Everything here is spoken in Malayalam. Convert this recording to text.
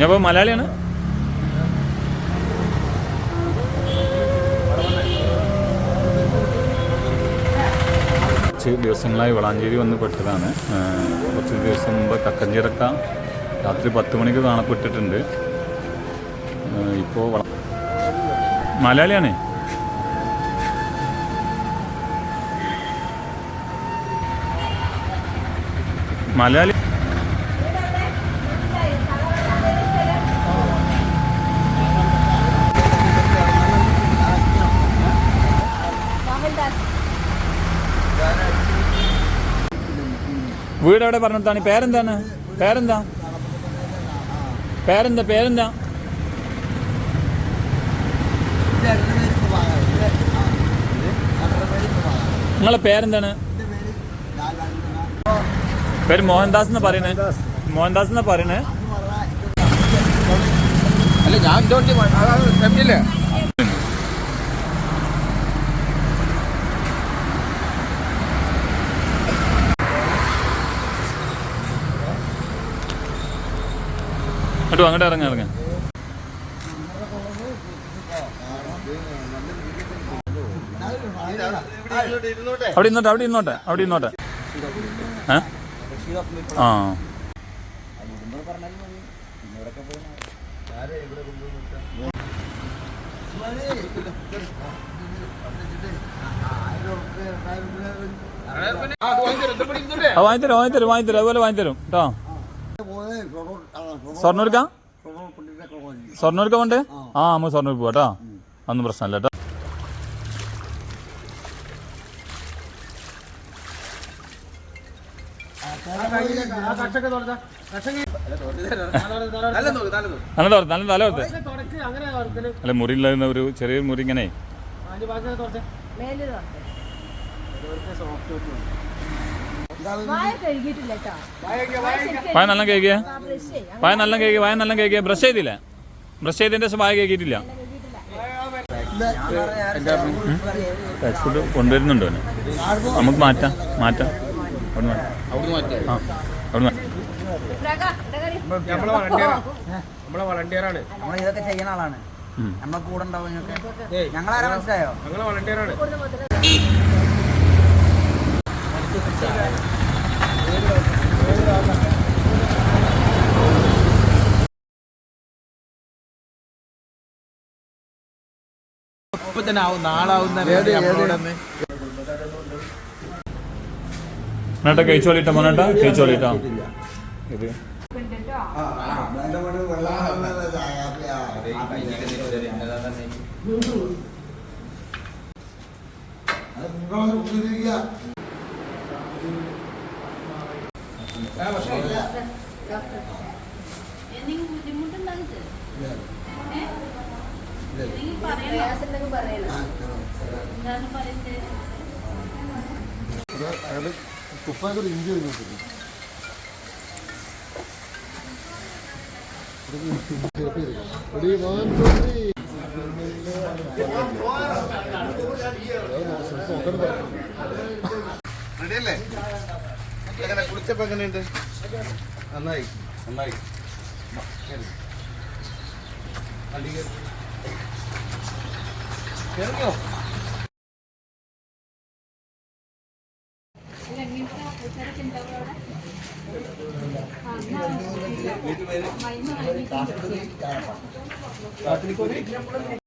ഞാനിപ്പോ മലയാളിയാണ്. കുറച്ച് ദിവസങ്ങളായി വളാഞ്ചേരി വന്ന് പെട്ടതാണ്. കുറച്ച് ദിവസം മുമ്പ് കക്കഞ്ചിറക്ക രാത്രി പത്ത് മണിക്ക് കാണപ്പെട്ടിട്ടുണ്ട്. ഇപ്പോൾ മലയാളിയാണ്. മലയാളി വീട് എവിടെ പറഞ്ഞിട്ടാണ്? പേരെന്താണ്? പേരെന്താ? പേരെന്താ? പേരെന്താ? നിങ്ങളെ പേരെന്താണ്? പേര് മോഹൻദാസ് എന്ന് പറയണേ. മോഹൻദാസ് എന്നാ പറയണേ? അല്ല ഞാൻ ഫാമിലിയില്ലേ അങ്ങോട്ട് അങ്ങോട്ട് ഇറങ്ങാം ഇറങ്ങാം. അവിടെ ഇന്നോട്ടെ അവിടെ ഇന്നോട്ടെ അവിടെ ഇന്നോട്ടെ. ആ. വാങ്ങിത്തരും വാങ്ങിത്തരും വാങ്ങിത്തരും അതുപോലെ വാങ്ങിത്തരും കേട്ടോ. സ്വർണം എടുക്കാം ഉണ്ട് ആ നമുക്ക് സ്വർണൂർ പോവാട്ടോ അതൊന്നും പ്രശ്നമല്ല കേട്ടോ. നല്ല തല തോർത്ത് അല്ല മുറിയില്ലായിരുന്ന ഒരു ചെറിയ മുറി ഇങ്ങനെ വായ നല്ല കേക്കിയ വായ നല്ല കേക്ക് വായ നല്ല കേക്കിയ ബ്രഷ് ചെയ്തില്ല ബ്രഷ് ചെയ്തതിന്റെ ശേഷം വായ കേക്കിയിട്ടില്ല ഫുഡ് കൊണ്ടുവരുന്നുണ്ടോ നമുക്ക് മാറ്റാം മാറ്റാം. നമ്മളെ വളണ്ടിയറാണ്. നമ്മൾ ഇതൊക്കെ ചെയ്യുന്ന ആളാണ്. നമ്മളെ കൂടെ ഉണ്ടാവും ഞങ്ങളാരാ മനസ്സിലായോ? ഞങ്ങളെ വളണ്ടിയറാണ്. ഇപ്പൊ തന്നെ ആവും നാളാവുന്ന മോനേട്ടാ കഴിച്ചോളിട്ടോ മോനേട്ടാ കഴിച്ചോളിട്ടോ. ഇത് എന്തെങ്കിലും ബുദ്ധിമുട്ടുണ്ടായിട്ട് ഇഞ്ചി റെഡിയല്ലേ? എങ്ങനെ കുളിച്ചപ്പോ എങ്ങനെയുണ്ട്? നന്നായി നന്നായി. കേറിയോ